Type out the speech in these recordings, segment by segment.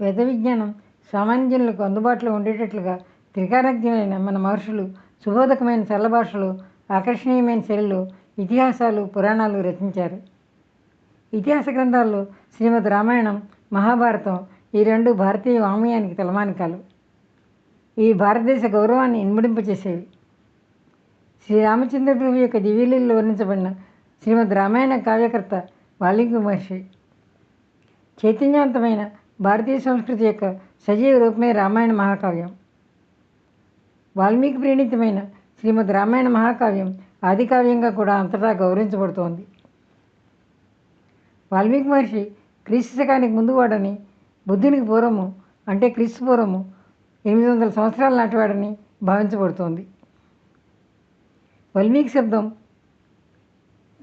వేద విజ్ఞానం సామాన్య జనులకు అందుబాటులో ఉండేటట్లుగా త్రికారజ్ఞులైన మన మహర్షులు సుబోధకమైన సరళ భాషలో ఆకర్షణీయమైన శైలిలో ఇతిహాసాలు పురాణాలు రచించారు. ఇతిహాస గ్రంథాల్లో శ్రీమద్ రామాయణం మహాభారతం ఈ రెండు భారతీయ వామయానికి తలమానికాలు ఈ భారతదేశ గౌరవాన్ని ఇన్ముడింపచేసేవి. శ్రీరామచంద్ర ప్రభు యొక్క దివ్యలీలలో వర్ణించబడిన శ్రీమద్ రామాయణ కావ్యకర్త వాల్మీకి మహర్షి. చైతన్యవంతమైన భారతీయ సంస్కృతి యొక్క సజీవ రూపమే రామాయణ మహాకావ్యం. వాల్మీకి ప్రణీతమైన శ్రీమద్ రామాయణ మహాకావ్యం ఆదికావ్యంగా కూడా అంతటా గౌరవించబడుతోంది. వాల్మీకి మహర్షి క్రీస్తు శకానికి ముందు వాడని బుద్ధునికి పూర్వము అంటే క్రీస్తు పూర్వము ఎనిమిది వందల సంవత్సరాల నాటివాడని భావించబడుతోంది. వాల్మీకి శబ్దం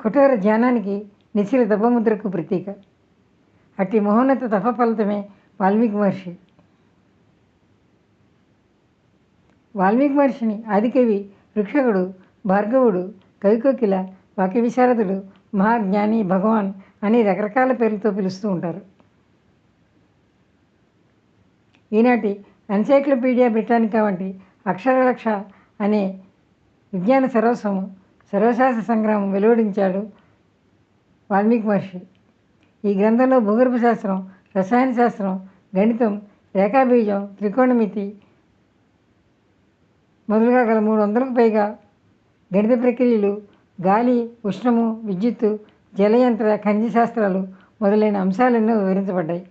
కఠోర ధ్యానానికి నిశిల దబ్బముద్రకు ప్రతీక. అట్టి మహోన్నత తప ఫలితమే వాల్మీకి మహర్షి. వాల్మీకి మహర్షిని ఆదికవి వృక్షకుడు భార్గవుడు కవికోకిల వాక్య విశారదుడు మహాజ్ఞాని భగవాన్ అని రకరకాల పేర్లతో పిలుస్తూ ఉంటారు. ఈనాటి ఎన్సైక్లోపీడియా బ్రిటానికా వంటి అక్షరలక్ష అనే విజ్ఞాన సర్వస్వము సర్వశాస్త్ర సంగ్రహం వెలువడించాడు వాల్మీకి మహర్షి. ఈ గ్రంథంలో భూగర్భ శాస్త్రం రసాయన శాస్త్రం గణితం రేఖాబీజం త్రికోణమితి మొదలుగా గల మూడు వందలకు పైగా గణిత ప్రక్రియలు గాలి ఉష్ణము విద్యుత్తు జలయంత్ర ఖనిజ శాస్త్రాలు మొదలైన అంశాలన్నీ వివరించబడ్డాయి.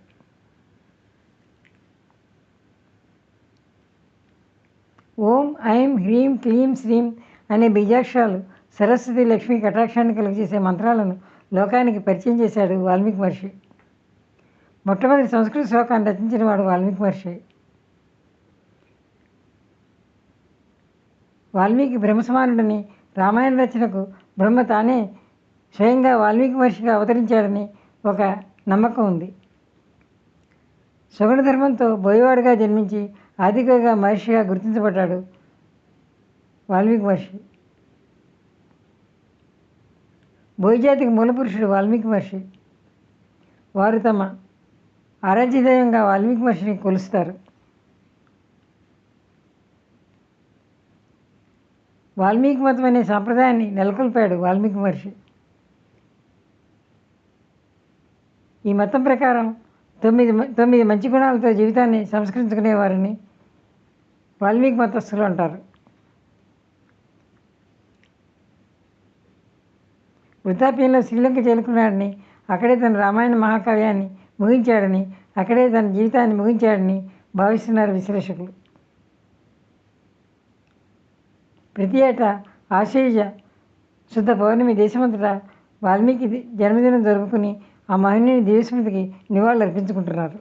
ఓం ఐం హ్రీం క్లీం శ్రీం అనే బీజాక్షరాలు సరస్వతి లక్ష్మి కటాక్షాన్ని కలుగజేసే మంత్రాలను లోకానికి పరిచయం చేశాడు వాల్మీకి మహర్షి. మొట్టమొదటి సంస్కృత శ్లోకాన్ని రచించిన వాడు వాల్మీకి మహర్షి. వాల్మీకి బ్రహ్మసమానుడని రామాయణ రచనకు బ్రహ్మ తానే స్వయంగా వాల్మీకి మహర్షిగా అవతరించాడని ఒక నమ్మకం ఉంది. సుగుణ ధర్మంతో బోయవాడుగా జన్మించి ఆదికవిగా మహర్షిగా గుర్తించబడ్డాడు వాల్మీకి మహర్షి. బోయజాతికి మూలపురుషుడు వాల్మీకి మహర్షి. వారు తమ ఆరాధ్యదైవంగా వాల్మీకి మహర్షిని కొలుస్తారు. వాల్మీకి మతం అనే సాంప్రదాయాన్ని నెలకొల్పాడు వాల్మీకి మహర్షి. ఈ మతం ప్రకారం తొమ్మిది తొమ్మిది మంచి గుణాలతో జీవితాన్ని సంస్కరించుకునేవారని వాల్మీకి మతస్థులు అంటారు. వృద్ధాప్యంలో శ్రీలంక చేరుకున్నాడని అక్కడే తన రామాయణ మహాకావ్యాన్ని ముగించాడని అక్కడే తన జీవితాన్ని ముగించాడని భావిస్తున్నారు విశ్లేషకులు. ప్రతి ఏటా ఆశ్వయుజ శుద్ధ పౌర్ణమి దేశమంతటా వాల్మీకి జన్మదినం జరుపుకుని ఆ మహనీయుని దివ్యస్మృతికి నివాళులు అర్పించుకుంటున్నారు